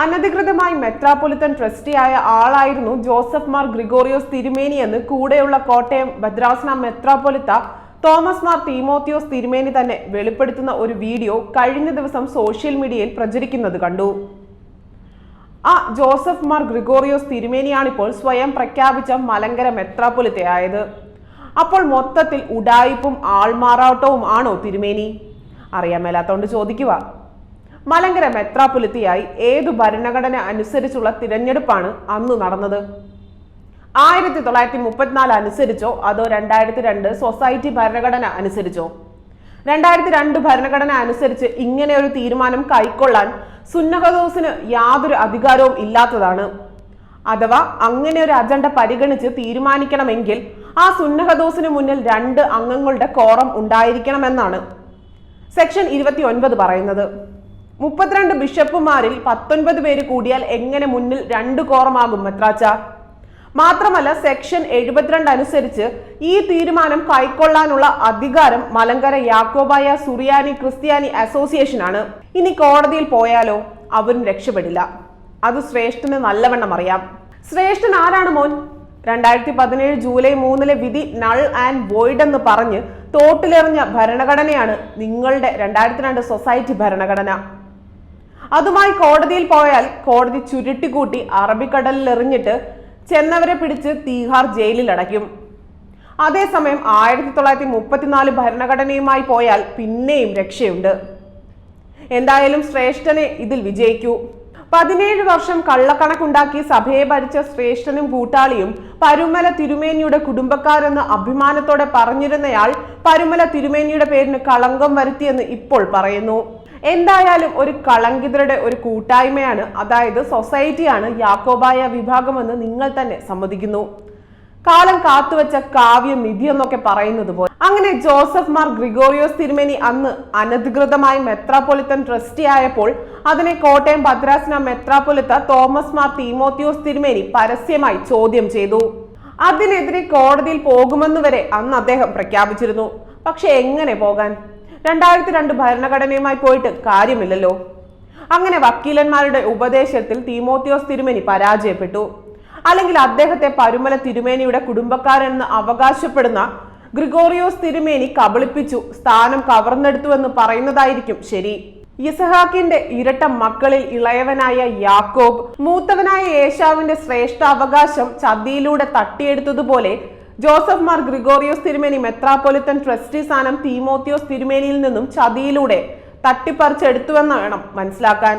അനധികൃതമായി മെത്രാപ്പൊലിത്തൻ ട്രസ്റ്റിയായ ആളായിരുന്നു ജോസഫ് മാർ ഗ്രിഗോറിയോസ് തിരുമേനി എന്ന് കൂടെയുള്ള കോട്ടയം ഭദ്രാസന മെത്രാപൊലിത്ത തോമസ് മാർ തീമോത്തിയോസ് തിരുമേനി തന്നെ വെളിപ്പെടുത്തുന്ന ഒരു വീഡിയോ കഴിഞ്ഞ ദിവസം സോഷ്യൽ മീഡിയയിൽ പ്രചരിക്കുന്നത് കണ്ടു. ആ ജോസഫ് മാർ ഗ്രിഗോറിയോസ് തിരുമേനിയാണിപ്പോൾ സ്വയം പ്രഖ്യാപിച്ച മലങ്കര മെത്രാപൊലിത്തയായത് അപ്പോൾ മൊത്തത്തിൽ ഉഡായിപ്പും ആൾമാറാട്ടവും ആണോ തിരുമേനി? അറിയാൻ മേലാത്തോണ്ട് ചോദിക്കുക. മലങ്കര മെത്രാപ്പൊലിത്തയായി ഏതു ഭരണഘടന അനുസരിച്ചുള്ള തിരഞ്ഞെടുപ്പാണ് അന്ന് നടന്നത്? ആയിരത്തി തൊള്ളായിരത്തി മുപ്പത്തിനാല് അനുസരിച്ചോ? അതോ രണ്ടായിരത്തി രണ്ട് സൊസൈറ്റി ഭരണഘടന അനുസരിച്ചോ? രണ്ടായിരത്തി രണ്ട് ഭരണഘടന അനുസരിച്ച് ഇങ്ങനെ ഒരു തീരുമാനം കൈക്കൊള്ളാൻ സുന്നഹദോസിന് യാതൊരു അധികാരവും ഇല്ലാത്തതാണ്. അഥവാ അങ്ങനെ ഒരു അജണ്ട പരിഗണിച്ച് തീരുമാനിക്കണമെങ്കിൽ ആ സുന്നഹദോസിന് മുന്നിൽ രണ്ട് അംഗങ്ങളുടെ കോറം ഉണ്ടായിരിക്കണമെന്നാണ് സെക്ഷൻ ഇരുപത്തി ഒൻപത് പറയുന്നത്. മുപ്പത്തിരണ്ട് ബിഷപ്പുമാരിൽ പത്തൊൻപത് പേര് കൂടിയാൽ എങ്ങനെ മുന്നിൽ രണ്ട് കോറമാകും മെത്രാച്ച? മാത്രമല്ല സെക്ഷൻ എഴുപത്തിരണ്ട് അനുസരിച്ച് ഈ തീരുമാനം കൈക്കൊള്ളാനുള്ള അധികാരം മലങ്കര യാക്കോബായ സുറിയാനി ക്രിസ്ത്യാനി അസോസിയേഷനാണ്. ഇനി കോടതിയിൽ പോയാലോ? അവരും രക്ഷപ്പെടില്ല. അത് ശ്രേഷ്ഠന് നല്ലവണ്ണം അറിയാം. ശ്രേഷ്ഠൻ ആരാണ് മോൻ? രണ്ടായിരത്തി പതിനേഴ് ജൂലൈ മൂന്നിലെ വിധി നൾ ആൻഡ് വോയിഡ് എന്ന് പറഞ്ഞ് തോട്ടിലെറിഞ്ഞ ഭരണഘടനയാണ് നിങ്ങളുടെ രണ്ടായിരത്തി രണ്ട് സൊസൈറ്റി ഭരണഘടന. അതുമായി കോടതിയിൽ പോയാൽ കോടതി ചുരുട്ടിക്കൂട്ടി അറബിക്കടലിൽ എറിഞ്ഞിട്ട് ചെന്നവരെ പിടിച്ച് തീഹാർ ജയിലിൽ അടയ്ക്കും. അതേസമയം ആയിരത്തി തൊള്ളായിരത്തി മുപ്പത്തിനാല് ഭരണഘടനയുമായി പോയാൽ പിന്നെയും രക്ഷയുണ്ട്. എന്തായാലും ശ്രേഷ്ഠനെ ഇതിൽ വിജയിക്കൂ. പതിനേഴ് വർഷം കള്ളക്കണക്കുണ്ടാക്കി സഭയെ ഭരിച്ച ശ്രേഷ്ഠനും കൂട്ടാളിയും പരുമല തിരുമേനിയുടെ കുടുംബക്കാരെന്ന് അഭിമാനത്തോടെ പറഞ്ഞിരുന്നയാൾ പരുമല തിരുമേനിയുടെ പേരിന് കളങ്കം വരുത്തിയെന്ന് ഇപ്പോൾ പറയുന്നു. എന്തായാലും ഒരു കളങ്കിതരുടെ ഒരു കൂട്ടായ്മയാണ്. അതായത് സൊസൈറ്റിയാണ് യാക്കോബായ വിഭാഗമെന്ന് നിങ്ങൾ തന്നെ സമ്മതിക്കുന്നു. കാലം കാത്തുവച്ച കാവ്യം നിധി എന്നൊക്കെ പറയുന്നത് പോലെ. അങ്ങനെ ജോസഫ് മാർ ഗ്രിഗോറിയോസ് തിരുമേനി അന്ന് അനധികൃതമായി മെത്രാപൊലിത്തൻ ട്രസ്റ്റി ആയപ്പോൾ അതിനെ കോട്ടയം ഭദ്രാസന മെത്രാപൊലിത്ത തോമസ് മാർ തീമോത്തിയോസ് തിരുമേനി പരസ്യമായി ചോദ്യം ചെയ്തു. അതിനെതിരെ കോടതിയിൽ പോകുമെന്ന് വരെ അന്ന് അദ്ദേഹം പ്രഖ്യാപിച്ചിരുന്നു. പക്ഷെ എങ്ങനെ പോകാൻ? രണ്ടായിരത്തി രണ്ട് ഭരണഘടനയുമായി പോയിട്ട് കാര്യമില്ലല്ലോ. അങ്ങനെ വക്കീലന്മാരുടെ ഉപദേശത്തിൽ തീമോത്തിയോസ് തിരുമേനി പരാജയപ്പെട്ടു. അല്ലെങ്കിൽ അദ്ദേഹത്തെ പരുമല തിരുമേനിയുടെ കുടുംബക്കാരെന്ന് അവകാശപ്പെടുന്ന ഗ്രിഗോറിയോസ് തിരുമേനി കബളിപ്പിച്ചു സ്ഥാനം കവർന്നെടുത്തു എന്ന് പറയുന്നതായിരിക്കും ശരി. ഇസഹാക്കിന്റെ ഇരട്ട മക്കളിൽ ഇളയവനായ യാക്കോബ് മൂത്തവനായ യേശാവിന്റെ ശ്രേഷ്ഠ അവകാശം ചതിയിലൂടെ തട്ടിയെടുത്തതുപോലെ ജോസഫ് മാർ ഗ്രിഗോറിയോസ് തിരുമേനി മെത്രാപ്പൊലിത്തൻ ട്രസ്റ്റി സ്ഥാനം തീമോത്തിയോസ് തിരുമേനിയിൽ നിന്നും ചതിയിലൂടെ തട്ടിപ്പറിച്ചെടുത്തുവെന്ന് വേണം മനസ്സിലാക്കാൻ.